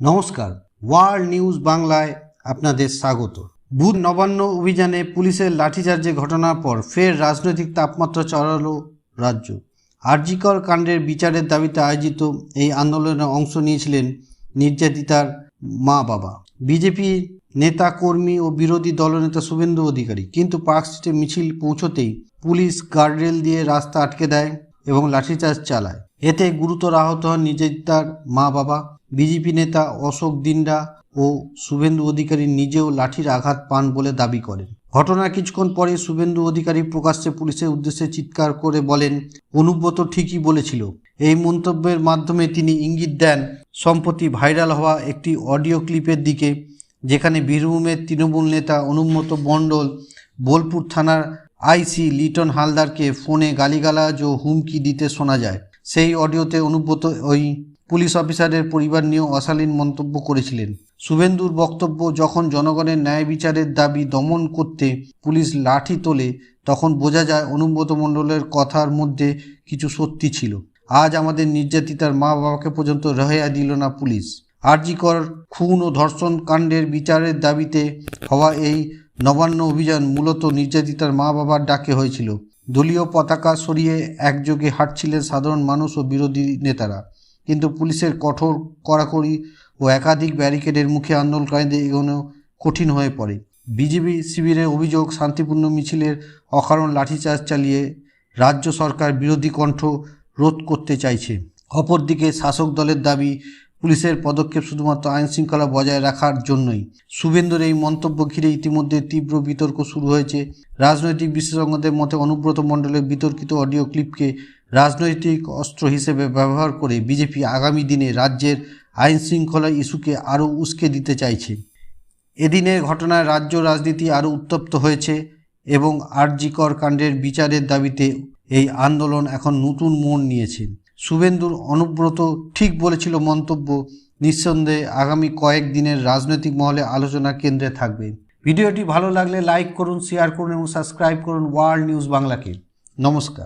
নমস্কার, world news বাংলায় আপনাদের স্বাগত। বুধ নবান্ন অভিযানে পুলিশের লাঠিচার্জের ঘটনার পর ফের রাজনৈতিক তাপমাত্রা চড়ালো রাজ্য। আরজিকর কাণ্ডের বিচারের দাবিতে আয়োজিত এই আন্দোলনে অংশ নিয়েছিলেন নির্যাতিতার মা বাবা বিজেপি নেতা, কর্মী ও বিরোধী দলনেতা শুভেন্দু অধিকারী কিন্তু পার্ক স্ট্রিটে মিছিল পৌঁছতেই পুলিশ গার্ডরেল দিয়ে রাস্তা আটকে দেয় এবং লাঠিচার্জ চালায়। এতে গুরুতর আহত হন নির্যাতিতার মা বাবা বিজেপি নেতা অশোক দিন্ডা ও শুভেন্দু অধিকারী নিজেও লাঠির আঘাত পান বলে দাবি করেন। ঘটনার কিছুক্ষণ পরে শুভেন্দু অধিকারী প্রকাশ্যে পুলিশের উদ্দেশ্যে চিৎকার করে বলেন, অনুব্রত ঠিকই বলেছিল। এই মন্তব্যের মাধ্যমে তিনি ইঙ্গিত দেন, সম্প্রতি ভাইরাল হওয়া একটি অডিও ক্লিপের দিকে, যেখানে বীরভূমের তৃণমূল নেতা অনুব্রত মণ্ডল, বোলপুর থানার আইসি লিটন হালদারকে ফোনে গালিগালাজ ও হুমকি দিতে শোনা যায়। সেই অডিওতে অনুব্রত ওই পুলিশ অফিসারের পরিবার নিয়েও অশালীন মন্তব্য করেছিলেন। শুভেন্দুর বক্তব্য, যখন জনগণের ন্যায় বিচারের দাবি দমন করতে পুলিশ লাঠি তোলে, তখন বোঝা যায় অনুব্রত মণ্ডলের কথার মধ্যে কিছু সত্যি ছিল। আজ আমাদের নির্যাতিতার মা বাবাকে পর্যন্ত রেহাইয়া দিল না পুলিশ। আরজিকর খুন ও ধর্ষণ কাণ্ডের বিচারের দাবিতে হওয়া এই নবান্ন অভিযান মূলত নির্যাতিতার মা বাবার ডাকে হয়েছিল। দলীয় পতাকা সরিয়ে একযোগে হাঁটছিলেন সাধারণ মানুষ ও বিরোধী নেতারা। কিন্তু পুলিশের কঠোর কড়াকড়ি ও একাধিক ব্যারিকেডের মুখে আন্দোলনকারীদের এগোনো কঠিন হয়ে পড়ে। বিজেপি শিবিরের অভিযোগ, শান্তিপূর্ণ মিছিলের অকারণ লাঠিচার্জ চালিয়ে রাজ্য সরকার বিরোধী কণ্ঠ রোধ করতে চাইছে। অপরদিকে শাসক দলের দাবি পুলিশের পদক্ষেপ শুধুমাত্র আইন শৃঙ্খলা বজায় রাখার জন্যই। শুভেন্দুর এই মন্তব্য ঘিরে ইতিমধ্যে তীব্র বিতর্ক শুরু হয়েছে। রাজনৈতিক বিশেষজ্ঞদের মতে অনুব্রত মণ্ডলের বিতর্কিত অডিও ক্লিপকে রাজনৈতিক অস্ত্র হিসেবে ব্যবহার করে বিজেপি আগামী দিনে রাজ্যের আইন শৃঙ্খলা ইস্যুকে আরও উস্কে দিতে চাইছে। এদিনের ঘটনায় রাজ্য রাজনীতি আরও উত্তপ্ত হয়েছে এবং আরজিকর কাণ্ডের বিচারের দাবিতে এই আন্দোলন এখন নতুন মোড় নিয়েছে। শুভেন্দুর অনুব্রত ঠিক বলেছিল মন্তব্য। নিঃসন্দেহে আগামী কয়েক দিনের রাজনৈতিক মহলে আলোচনা কেন্দ্রে থাকবে। ভিডিওটি ভালো লাগলে লাইক করুন, শেয়ার করুন এবং সাবস্ক্রাইব করুন ওয়ার্ল্ড নিউজ বাংলাকে। নমস্কার।